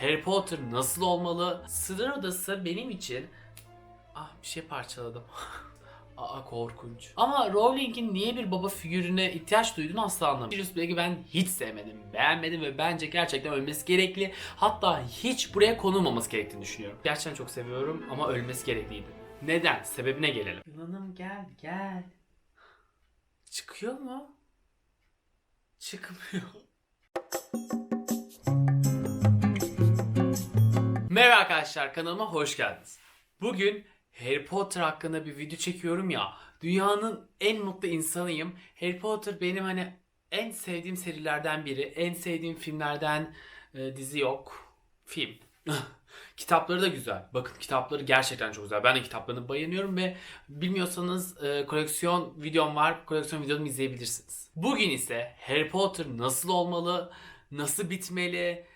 Harry Potter nasıl olmalı? Sır Odası benim için... Ah bir şey parçaladım. Aa korkunç. Ama Rowling'in niye bir baba figürüne ihtiyaç duyduğunu asla anlamıyorum. Sirius Black'i ben hiç sevmedim, beğenmedim ve bence gerçekten ölmesi gerekli. Hatta hiç buraya konulmaması gerektiğini düşünüyorum. Gerçekten çok seviyorum ama ölmesi gerekliydi. Neden? Sebebine gelelim. Yılanım gel gel. Çıkıyor mu? Çıkmıyor. Merhaba arkadaşlar kanalıma hoş geldiniz. Bugün Harry Potter hakkında bir video çekiyorum ya. Dünyanın en mutlu insanıyım. Harry Potter benim hani en sevdiğim serilerden biri. En sevdiğim filmlerden e, dizi yok. Film. Kitapları da güzel. Bakın kitapları gerçekten çok güzel. Ben de kitaplarını beğeniyorum ve bilmiyorsanız e, koleksiyon videom var. Koleksiyon videomu izleyebilirsiniz. Bugün ise Harry Potter nasıl olmalı, nasıl bitmeli,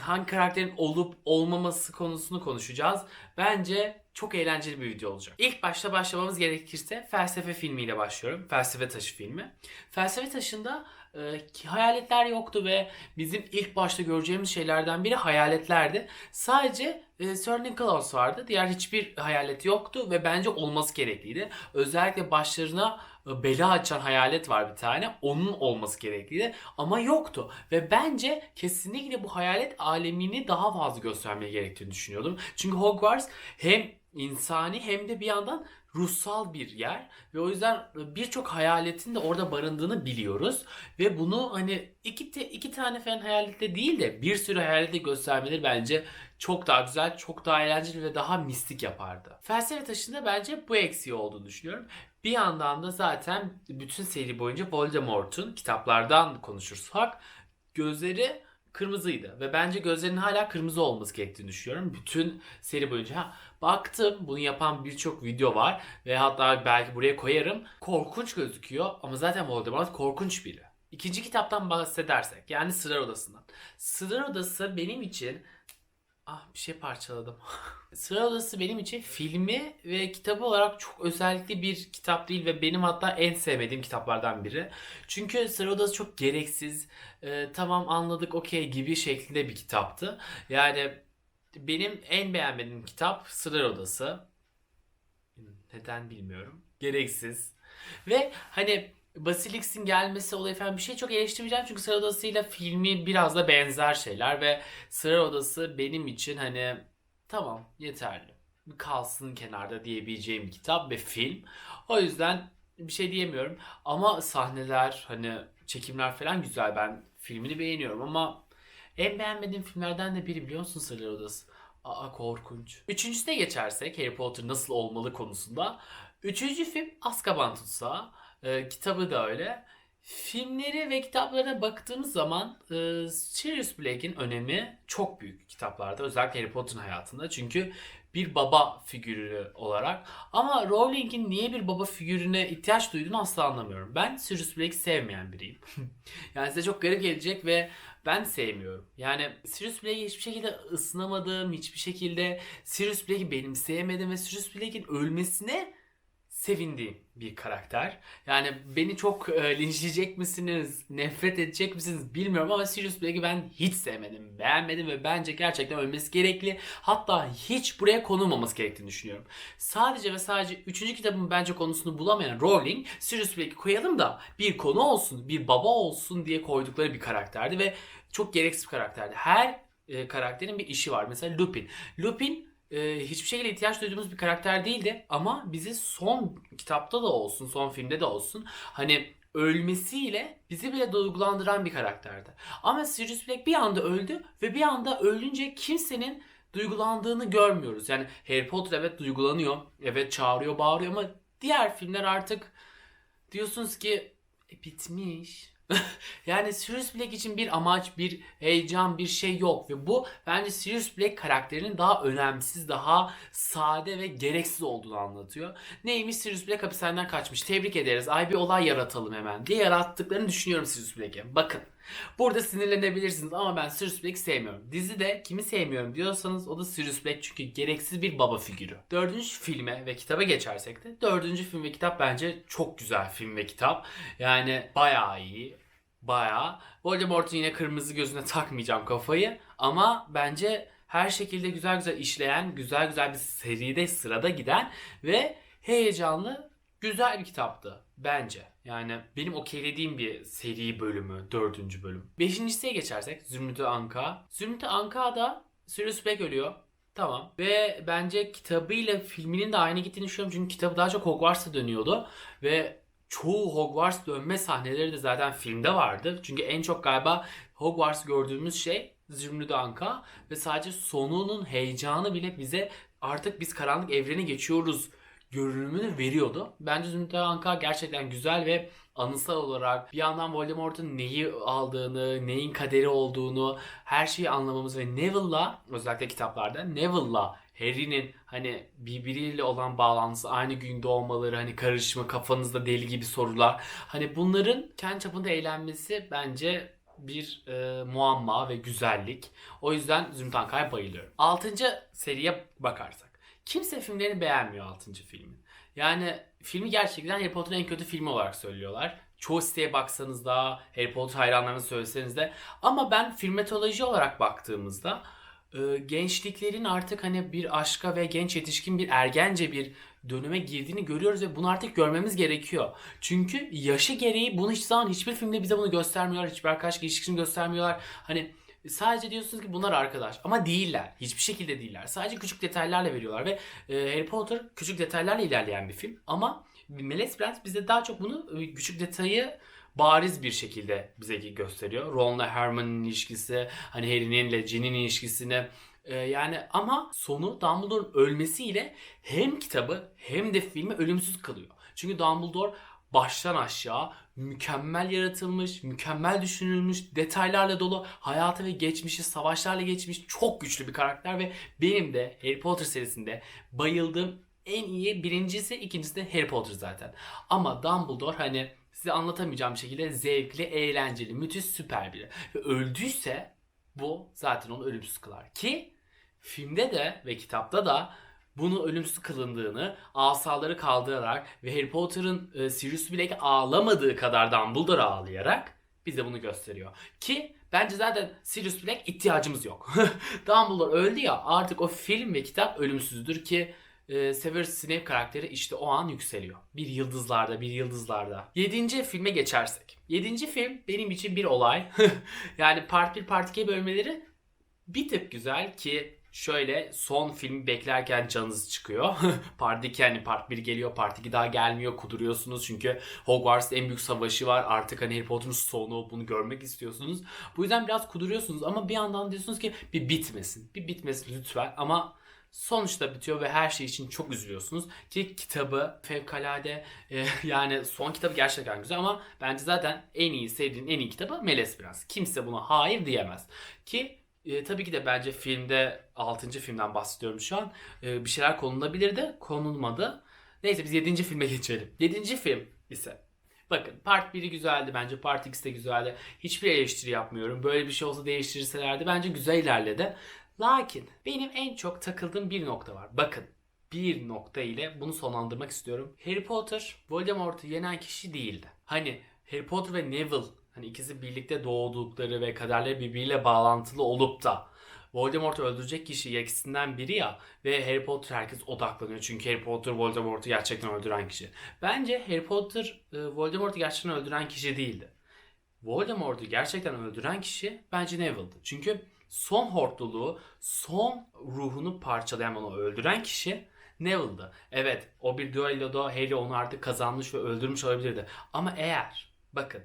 hangi karakterin olup olmaması konusunu konuşacağız. Bence çok eğlenceli bir video olacak. İlk başta başlamamız gerekirse felsefe filmiyle başlıyorum. Felsefe Taşı filmi. Felsefe Taşı'nda e, hayaletler yoktu ve bizim ilk başta göreceğimiz şeylerden biri hayaletlerdi. Sadece e, Sir Nicholas vardı. Diğer hiçbir hayalet yoktu ve bence olması gerekliydi. Özellikle başlarına bela açan hayalet var bir tane. Onun olması gerekliydi ama yoktu. Ve bence kesinlikle bu hayalet alemini daha fazla göstermeye gerektiğini düşünüyordum. Çünkü Hogwarts hem insani hem de bir yandan ruhsal bir yer ve o yüzden birçok hayaletin de orada barındığını biliyoruz ve bunu hani iki, te- iki tane falan hayalette değil de bir sürü hayalette göstermeleri bence çok daha güzel, çok daha eğlenceli ve daha mistik yapardı. Felsefe taşında bence bu eksiği olduğunu düşünüyorum. Bir yandan da zaten bütün seri boyunca Voldemort'un kitaplardan konuşursak gözleri kırmızıydı ve bence gözlerinin hala kırmızı olması gerektiğini düşünüyorum. Bütün seri boyunca ha, baktım bunu yapan birçok video var ve hatta belki buraya koyarım. Korkunç gözüküyor ama zaten Voldemort korkunç biri. İkinci kitaptan bahsedersek yani Sırlar Odası'ndan. Sırlar Odası benim için Ah bir şey parçaladım. Sıra Odası benim için filmi ve kitabı olarak çok özellikli bir kitap değil ve benim hatta en sevmediğim kitaplardan biri. Çünkü Sıra Odası çok gereksiz, e, tamam anladık okey gibi şeklinde bir kitaptı. Yani benim en beğenmediğim kitap Sırlar Odası. Neden bilmiyorum. Gereksiz. Ve hani Basilix'in gelmesi olayı falan bir şey çok eleştirmeyeceğim çünkü Sıra Odası'yla filmi biraz da benzer şeyler ve Sıra Odası benim için hani tamam yeterli. Kalsın kenarda diyebileceğim bir kitap ve film. O yüzden bir şey diyemiyorum ama sahneler hani çekimler falan güzel ben filmini beğeniyorum ama en beğenmediğim filmlerden de biri biliyor musun Sırlar Odası? Aa korkunç. Üçüncüsüne geçersek Harry Potter nasıl olmalı konusunda. Üçüncü film Azkaban Tutsağı. Ee, kitabı da öyle. Filmleri ve kitaplarına baktığımız zaman e, Sirius Black'in önemi çok büyük kitaplarda. Özellikle Harry Potter'ın hayatında. Çünkü bir baba figürü olarak. Ama Rowling'in niye bir baba figürüne ihtiyaç duyduğunu asla anlamıyorum. Ben Sirius Black'i sevmeyen biriyim. yani size çok garip gelecek ve ben sevmiyorum. Yani Sirius Black'i hiçbir şekilde ısınamadım. Hiçbir şekilde Sirius Black'i benimseyemedim ve Sirius Black'in ölmesine sevindiğim bir karakter. Yani beni çok e, linçleyecek misiniz, nefret edecek misiniz bilmiyorum ama Sirius Black'i ben hiç sevmedim, beğenmedim ve bence gerçekten ölmesi gerekli. Hatta hiç buraya konulmaması gerektiğini düşünüyorum. Sadece ve sadece 3. kitabın bence konusunu bulamayan Rowling, Sirius Black'i koyalım da bir konu olsun, bir baba olsun diye koydukları bir karakterdi ve çok gereksiz bir karakterdi. Her e, karakterin bir işi var. Mesela Lupin. Lupin e, hiçbir şekilde ihtiyaç duyduğumuz bir karakter değildi ama bizi son kitapta da olsun, son filmde de olsun hani ölmesiyle bizi bile duygulandıran bir karakterdi. Ama Sirius Black bir anda öldü ve bir anda ölünce kimsenin duygulandığını görmüyoruz. Yani Harry Potter evet duygulanıyor, evet çağırıyor, bağırıyor ama diğer filmler artık diyorsunuz ki "E, bitmiş. yani Sirius Black için bir amaç, bir heyecan, bir şey yok ve bu bence Sirius Black karakterinin daha önemsiz, daha sade ve gereksiz olduğunu anlatıyor. Neymiş Sirius Black hapishaneden kaçmış. Tebrik ederiz. Ay bir olay yaratalım hemen diye yarattıklarını düşünüyorum Sirius Black'e. Bakın. Burada sinirlenebilirsiniz ama ben Sirius Black'i sevmiyorum. Dizide kimi sevmiyorum diyorsanız o da Sirius Black çünkü gereksiz bir baba figürü. Dördüncü filme ve kitaba geçersek de dördüncü film ve kitap bence çok güzel film ve kitap. Yani bayağı iyi. Bayağı. Voldemort'un yine kırmızı gözüne takmayacağım kafayı. Ama bence her şekilde güzel güzel işleyen, güzel güzel bir seride sırada giden ve heyecanlı güzel bir kitaptı bence. Yani benim okeylediğim bir seri bölümü, dördüncü bölüm. Beşincisiye geçersek Zümrüt'ü Anka. Zümrüt'ü Anka'da Sirius Black ölüyor. Tamam. Ve bence kitabıyla filminin de aynı gittiğini düşünüyorum. Çünkü kitabı daha çok Hogwarts'a dönüyordu. Ve çoğu Hogwarts dönme sahneleri de zaten filmde vardı. Çünkü en çok galiba Hogwarts gördüğümüz şey Zümrüt Anka ve sadece sonunun heyecanı bile bize artık biz karanlık evrene geçiyoruz görünümünü veriyordu. Bence Zümrüt Anka gerçekten güzel ve anısal olarak bir yandan Voldemort'un neyi aldığını, neyin kaderi olduğunu her şeyi anlamamız ve Neville'la özellikle kitaplarda Neville'la Harry'nin hani birbiriyle olan bağlantısı aynı gün doğmaları hani karışma kafanızda deli gibi sorular hani bunların kendi çapında eğlenmesi bence bir e, muamma ve güzellik. O yüzden Zümrüt Anka'ya bayılıyorum. Altıncı seriye bakarsak. Kimse filmlerini beğenmiyor 6. filmin. Yani filmi gerçekten Harry Potter'ın en kötü filmi olarak söylüyorlar. Çoğu siteye baksanız da Harry Potter hayranlarını söyleseniz de ama ben filmetoloji olarak baktığımızda e, gençliklerin artık hani bir aşka ve genç yetişkin bir ergence bir döneme girdiğini görüyoruz ve bunu artık görmemiz gerekiyor. Çünkü yaşı gereği bunu hiç zaman hiçbir filmde bize bunu göstermiyorlar. Hiçbir arkadaş ilişkisini göstermiyorlar. Hani sadece diyorsunuz ki bunlar arkadaş ama değiller. Hiçbir şekilde değiller. Sadece küçük detaylarla veriyorlar ve e, Harry Potter küçük detaylarla ilerleyen bir film ama Melez Prens bize daha çok bunu e, küçük detayı bariz bir şekilde bize gösteriyor. Ron'la Hermione'nin ilişkisi, hani Harry'nin ile Ginny'nin ilişkisini e, yani ama sonu Dumbledore'un ölmesiyle hem kitabı hem de filmi ölümsüz kalıyor. Çünkü Dumbledore baştan aşağı mükemmel yaratılmış, mükemmel düşünülmüş, detaylarla dolu, hayatı ve geçmişi, savaşlarla geçmiş çok güçlü bir karakter ve benim de Harry Potter serisinde bayıldığım en iyi birincisi, ikincisi de Harry Potter zaten. Ama Dumbledore hani size anlatamayacağım şekilde zevkli, eğlenceli, müthiş, süper biri. Ve öldüyse bu zaten onu ölümsüz kılar. Ki filmde de ve kitapta da bunu ölümsüz kılındığını, asaları kaldırarak ve Harry Potter'ın e, Sirius Black ağlamadığı kadar Dumbledore ağlayarak bize bunu gösteriyor. Ki bence zaten Sirius Black ihtiyacımız yok. Dumbledore öldü ya artık o film ve kitap ölümsüzdür ki e, Severus Snape karakteri işte o an yükseliyor. Bir yıldızlarda, bir yıldızlarda. Yedinci filme geçersek. Yedinci film benim için bir olay. yani part 1, part 2 bölmeleri bir tık güzel ki şöyle son filmi beklerken canınız çıkıyor. part 2 hani part 1 geliyor, part 2 daha gelmiyor, kuduruyorsunuz çünkü Hogwarts'ta en büyük savaşı var. Artık hani Harry Potter'ın sonu bunu görmek istiyorsunuz. Bu yüzden biraz kuduruyorsunuz ama bir yandan diyorsunuz ki bir bitmesin. Bir bitmesin lütfen ama sonuçta bitiyor ve her şey için çok üzülüyorsunuz. Ki kitabı fevkalade e, yani son kitabı gerçekten güzel ama bence zaten en iyi sevdiğim en iyi kitabı Melez Prens. Kimse buna hayır diyemez. Ki e, tabii ki de bence filmde 6. filmden bahsediyorum şu an. E, bir şeyler konulabilir de konulmadı. Neyse biz 7. filme geçelim. 7. film ise Bakın part 1'i güzeldi bence part 2'si de güzeldi. Hiçbir eleştiri yapmıyorum. Böyle bir şey olsa değiştirselerdi bence güzel ilerledi. Lakin benim en çok takıldığım bir nokta var. Bakın bir nokta ile bunu sonlandırmak istiyorum. Harry Potter Voldemort'u yenen kişi değildi. Hani Harry Potter ve Neville hani ikisi birlikte doğdukları ve kaderleri birbiriyle bağlantılı olup da Voldemort'u öldürecek kişi ikisinden biri ya ve Harry Potter herkes odaklanıyor. Çünkü Harry Potter Voldemort'u gerçekten öldüren kişi. Bence Harry Potter e, Voldemort'u gerçekten öldüren kişi değildi. Voldemort'u gerçekten öldüren kişi bence Neville'dı. Çünkü son hortluluğu, son ruhunu parçalayan onu öldüren kişi Neville'dı. Evet o bir düelloda Harry onu artık kazanmış ve öldürmüş olabilirdi. Ama eğer bakın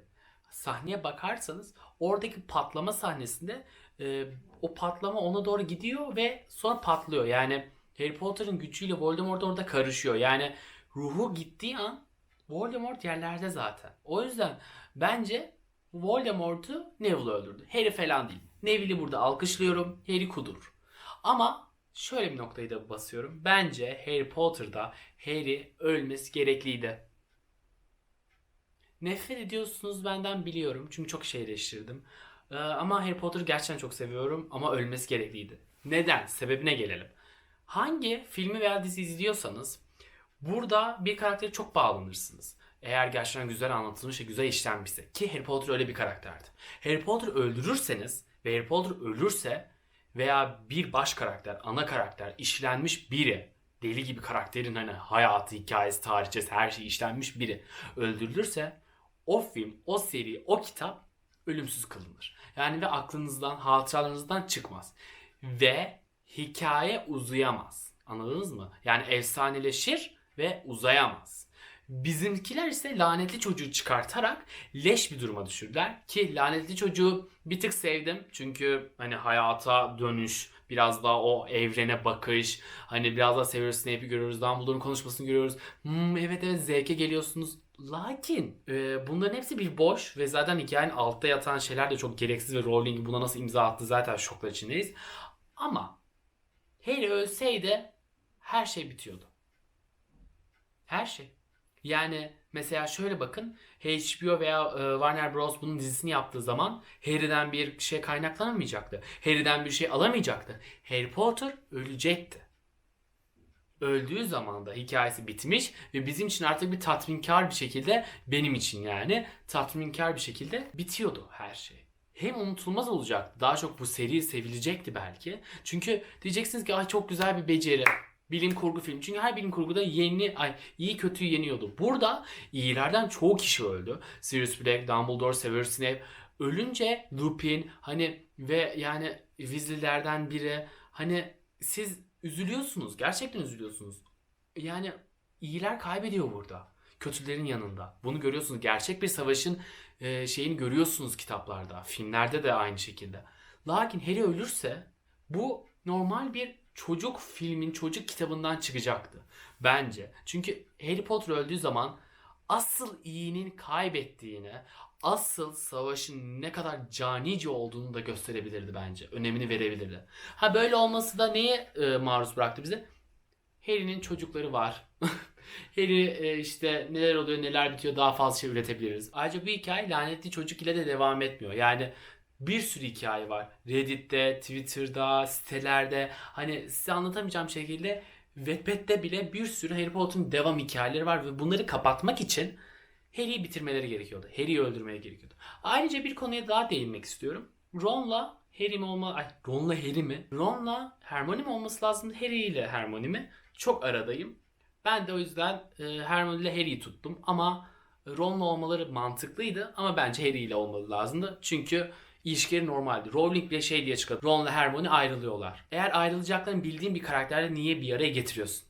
sahneye bakarsanız oradaki patlama sahnesinde e, o patlama ona doğru gidiyor ve sonra patlıyor. Yani Harry Potter'ın gücüyle Voldemort orada karışıyor. Yani ruhu gittiği an Voldemort yerlerde zaten. O yüzden bence Voldemort'u Neville öldürdü. Harry falan değil. Neville'i burada alkışlıyorum. Harry kudur. Ama şöyle bir noktayı da basıyorum. Bence Harry Potter'da Harry ölmesi gerekliydi. Nefret ediyorsunuz benden biliyorum. Çünkü çok şey eleştirdim. Ee, ama Harry Potter'ı gerçekten çok seviyorum. Ama ölmesi gerekliydi. Neden? Sebebine gelelim. Hangi filmi veya dizi izliyorsanız burada bir karaktere çok bağlanırsınız. eğer gerçekten güzel anlatılmış ve güzel işlenmişse ki Harry Potter öyle bir karakterdi. Harry Potter öldürürseniz ve Harry Potter ölürse veya bir baş karakter, ana karakter işlenmiş biri deli gibi karakterin hani hayatı, hikayesi, tarihçesi her şey işlenmiş biri öldürülürse o film, o seri, o kitap ölümsüz kılınır. Yani ve aklınızdan, hatıralarınızdan çıkmaz. Ve hikaye uzayamaz. Anladınız mı? Yani efsaneleşir ve uzayamaz. Bizimkiler ise lanetli çocuğu çıkartarak leş bir duruma düşürdüler. Ki lanetli çocuğu bir tık sevdim. Çünkü hani hayata dönüş, biraz daha o evrene bakış, hani biraz daha Severus Snape'i görüyoruz, Dumbledore'un konuşmasını görüyoruz. Hmm, evet evet zevke geliyorsunuz. Lakin e, bunların hepsi bir boş ve zaten hikayenin altta yatan şeyler de çok gereksiz ve Rowling buna nasıl imza attı zaten şoklar içindeyiz. Ama Harry ölseydi her şey bitiyordu. Her şey. Yani mesela şöyle bakın HBO veya e, Warner Bros. bunun dizisini yaptığı zaman Harry'den bir şey kaynaklanamayacaktı. Harry'den bir şey alamayacaktı. Harry Potter ölecekti. Öldüğü zaman da hikayesi bitmiş ve bizim için artık bir tatminkar bir şekilde benim için yani tatminkar bir şekilde bitiyordu her şey. Hem unutulmaz olacaktı. Daha çok bu seri sevilecekti belki. Çünkü diyeceksiniz ki ay çok güzel bir beceri. Bilim kurgu film. Çünkü her bilim kurguda yeni, ay iyi kötüyü yeniyordu. Burada iyilerden çoğu kişi öldü. Sirius Black, Dumbledore, Severus Snape. Ölünce Lupin hani ve yani Weasley'lerden biri hani siz üzülüyorsunuz. Gerçekten üzülüyorsunuz. Yani iyiler kaybediyor burada. Kötülerin yanında. Bunu görüyorsunuz. Gerçek bir savaşın e, şeyini görüyorsunuz kitaplarda. Filmlerde de aynı şekilde. Lakin Harry ölürse bu normal bir çocuk filmin, çocuk kitabından çıkacaktı. Bence. Çünkü Harry Potter öldüğü zaman asıl iyinin kaybettiğini, asıl savaşın ne kadar canice olduğunu da gösterebilirdi bence. Önemini verebilirdi. Ha böyle olması da neye e, maruz bıraktı bizi? Harry'nin çocukları var. Harry e, işte neler oluyor neler bitiyor daha fazla şey üretebiliriz. Ayrıca bu hikaye lanetli çocuk ile de devam etmiyor. Yani bir sürü hikaye var. Reddit'te, Twitter'da, sitelerde hani size anlatamayacağım şekilde Wattpad'de bile bir sürü Harry Potter'ın devam hikayeleri var ve bunları kapatmak için Harry'i bitirmeleri gerekiyordu. Harry'i öldürmeye gerekiyordu. Ayrıca bir konuya daha değinmek istiyorum. Ron'la Harry mi olma... Ay Ron'la Harry mi? Ron'la Hermione mi olması lazım? Harry ile Hermione mi? Çok aradayım. Ben de o yüzden e, Hermione ile Harry'i tuttum ama Ron'la olmaları mantıklıydı ama bence Harry ile olmalı lazımdı. Çünkü ilişkileri normaldi. Rowling bile şey diye çıkardı. Ron'la Hermione ayrılıyorlar. Eğer ayrılacaklarını bildiğin bir karakterle niye bir araya getiriyorsun?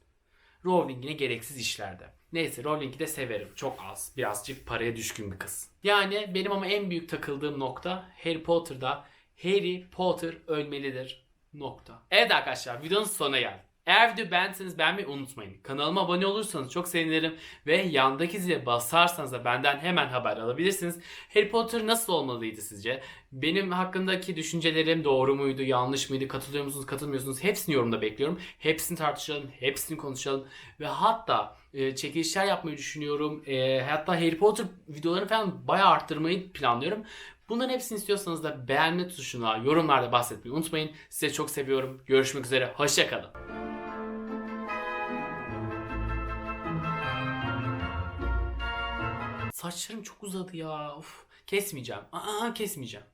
Rowling yine gereksiz işlerde. Neyse Rowling'i de severim. Çok az. Birazcık paraya düşkün bir kız. Yani benim ama en büyük takıldığım nokta Harry Potter'da Harry Potter ölmelidir. Nokta. Evet arkadaşlar videonun sonuna geldik. Eğer videoyu beğendiyseniz beğenmeyi unutmayın. Kanalıma abone olursanız çok sevinirim. Ve yandaki zile basarsanız da benden hemen haber alabilirsiniz. Harry Potter nasıl olmalıydı sizce? Benim hakkındaki düşüncelerim doğru muydu, yanlış mıydı, katılıyor musunuz, katılmıyorsunuz? Hepsini yorumda bekliyorum. Hepsini tartışalım, hepsini konuşalım. Ve hatta e, çekilişler yapmayı düşünüyorum. E, hatta Harry Potter videolarını falan bayağı arttırmayı planlıyorum. Bunların hepsini istiyorsanız da beğenme tuşuna yorumlarda bahsetmeyi unutmayın. Size çok seviyorum. Görüşmek üzere. Hoşçakalın. Saçlarım çok uzadı ya. Uf, kesmeyeceğim. Aa, kesmeyeceğim.